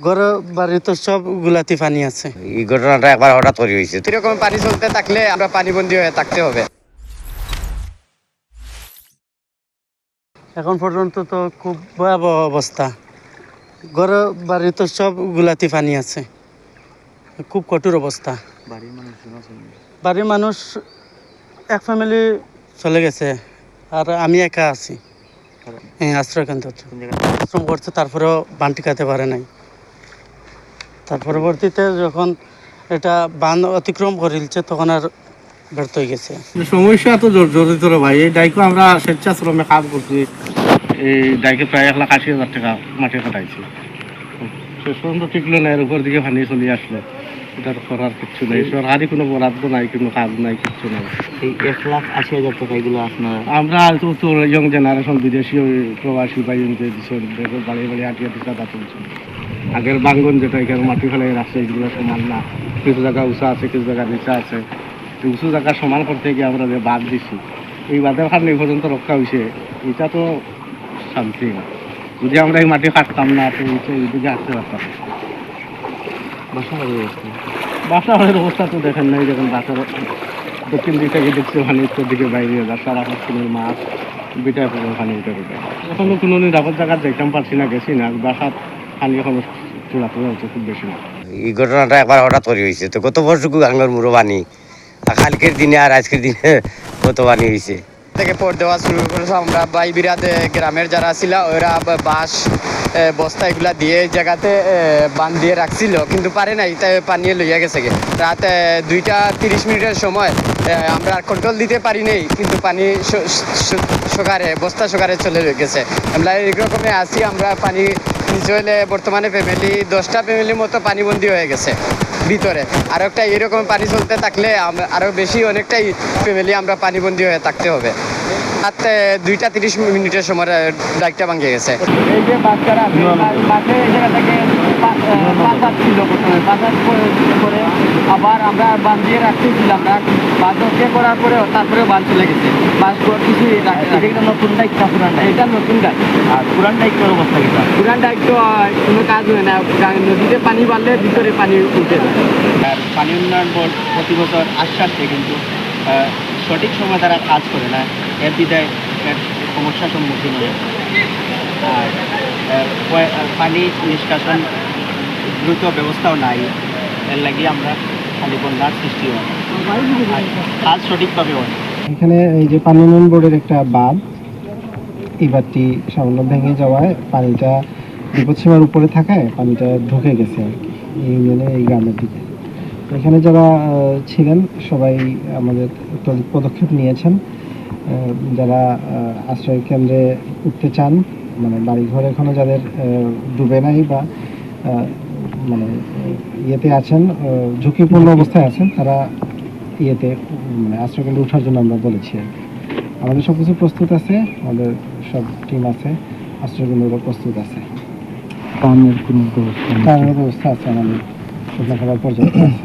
ঘর বাড়ি তো সব গুলাতে পানি আছে। এই ঘটনাটা একবার হঠাৎ করে হয়েছে। এরকম পানি চলতে থাকলে আমরা পানিবন্দী হয়ে থাকতে হবে। এখন পর্যন্ত তো খুব ভয়াবহ অবস্থা। ঘর বাড়ি তো সব গুলাতে পানি আছে। খুব কঠোর অবস্থা। বাড়ির মানুষ এক ফ্যামিলি চলে গেছে আর আমি একা আছি। হ্যাঁ আশ্রয় কেন্দ্র আশ্রম করছে তারপরেও বান টিকাতে পারে নাই। তার পরবর্তীতে যখন এটা বান অতিক্রম করিলছে তখন আর ব্যর্থ হয়ে গেছে। সমস্যা তো জোর জড়িত ভাই। এই ডাইকো আমরা স্বেচ্ছাশ্রমে কাজ করছি। এই ডাইকে প্রায় এক লাখ আশি হাজার টাকা মাটি কাটাইছি শেষ পর্যন্ত টিকলো না এর উপর দিকে পানি চলে আসলো। এটার করার কিচ্ছু নেই। সরকারি কোনো বরাদ্দ নাই কোনো কাজ নাই কিচ্ছু নাই। এই এক লাখ আশি হাজার টাকা এগুলো আপনার আমরা তো তো ইয়ং জেনারেশন বিদেশি প্রবাসী বা যে দিচ্ছেন বাড়ি বাড়ি আটিয়া টিকা তা আগের বাঙ্গন যেটা, এখানে মাটি ফেলে রাখছে এগুলো সমান না। কিছু জায়গা উঁচা আছে, কিছু জায়গা নিচা আছে। উঁচু জায়গা সমান করতে গিয়ে আমরা যে বাদ দিছি, এই বাদের কারণে এই পর্যন্ত রক্ষা হয়েছে এটা তো শান্তি না। যদি আমরা এই মাটি কাটতাম না, তো এইদিকে আসতে পারতাম না। বাসা বাড়ির অবস্থা বাসা অবস্থা তো দেখেন নাই, দেখেন বাসার দক্ষিণ দিক থেকে দেখছে পানি, উত্তর দিকে বাইরে যায় সারা কোনো মাছ, বিটায় পড়ে পানি উঠে উঠে এখনও কোনো নিরাপদ জায়গা দেখতাম পারছি না, গেছি না বাসার পানি এখনও চূড়া চূড়া হচ্ছে খুব বেশি না এই ঘটনাটা একবার হঠাৎ করে হয়েছে। তো কত বর্ষকু গাঙ্গার মুড়ো আর কালকের দিনে আর আজকের দিনে কত পানি হয়েছে। থেকে পর দেওয়া শুরু করেছে। আমরা ভাই বিরাট গ্রামের যারা ছিল ওরা বাঁশ বস্তা এগুলা দিয়ে এই জায়গাতে বান দিয়ে রাখছিল। কিন্তু পারে নাই তাই পানি লইয়া গেছে গে। রাত দুইটা তিরিশ মিনিটের সময় আমরা কন্ট্রোল দিতে পারি নাই কিন্তু পানি সকারে বস্তা সকারে চলে গেছে। আমরা এইরকমে আসি আমরা পানি নিচে হলে বর্তমানে ফ্যামিলি দশটা ফ্যামিলির মতো পানিবন্দী হয়ে গেছে ভিতরে। আর একটা এরকম পানি চলতে থাকলে আরও আরও বেশি অনেকটাই ফ্যামিলি আমরা পানিবন্দী হয়ে থাকতে হবে। হাতে দুইটা তিরিশ মিনিটের সময় ডাইকটা ভাঙিয়ে গেছে। এই যে বাচ্চারা মাঠে এই জায়গা থেকে পাঁচ ছিল প্রথমে। পাঁচ করে আবার আমরা বাঁধ দিয়ে রাখতেছিলাম না বাঁধ করার পরে তারপরে বাঁধ চলে গেছে। বাঁধ কিছু এটা নতুন দায়িত্ব পুরান এটা নতুন গাছ আর পুরান দায়িত্বের অবস্থা কিটা পুরান দায়িত্ব কোনো কাজ হয় না। নদীতে পানি বাড়লে ভিতরে পানি উঠে যায়। আর পানি উন্নয়ন বোর্ড প্রতি বছর আশ্বাস দেয় কিন্তু সঠিক সময় তারা কাজ করে না। এর বিদায় সমস্যার সম্মুখীন হয় আর পানি নিষ্কাশন দ্রুত ব্যবস্থাও নাই। এর লাগি আমরা খালি বন্যার সৃষ্টি হয়। কাজ সঠিকভাবে হয় এখানে এই যে পানি বোর্ডের একটা বাঁধ, এই বাঁধটি সামান্য ভেঙে যাওয়ায় পানিটা বিপদসীমার উপরে থাকায় পানিটা ঢুকে গেছে এই ইউনিয়নের এই গ্রামের দিকে। এখানে যারা ছিলেন, সবাই আমাদের তড়িৎ পদক্ষেপ নিয়েছেন। যারা আশ্রয় কেন্দ্রে উঠতে চান মানে বাড়িঘর এখনও যাদের ডুবে নাই বা মানে ইয়েতে আছেন ঝুঁকিপূর্ণ অবস্থায় আছেন তারা ইয়েতে মানে আশ্রয়কেন্দ্রে ওঠার জন্য আমরা বলেছি আর কি। আমাদের সব কিছু প্রস্তুত আছে আমাদের সব টিম আছে আশ্রয়কেন্দ্রও প্রস্তুত আছে। পানের কোনো ব্যবস্থা পানের ব্যবস্থা আছে আমাদের শুকনো খাবার পর্যাপ্ত আছে।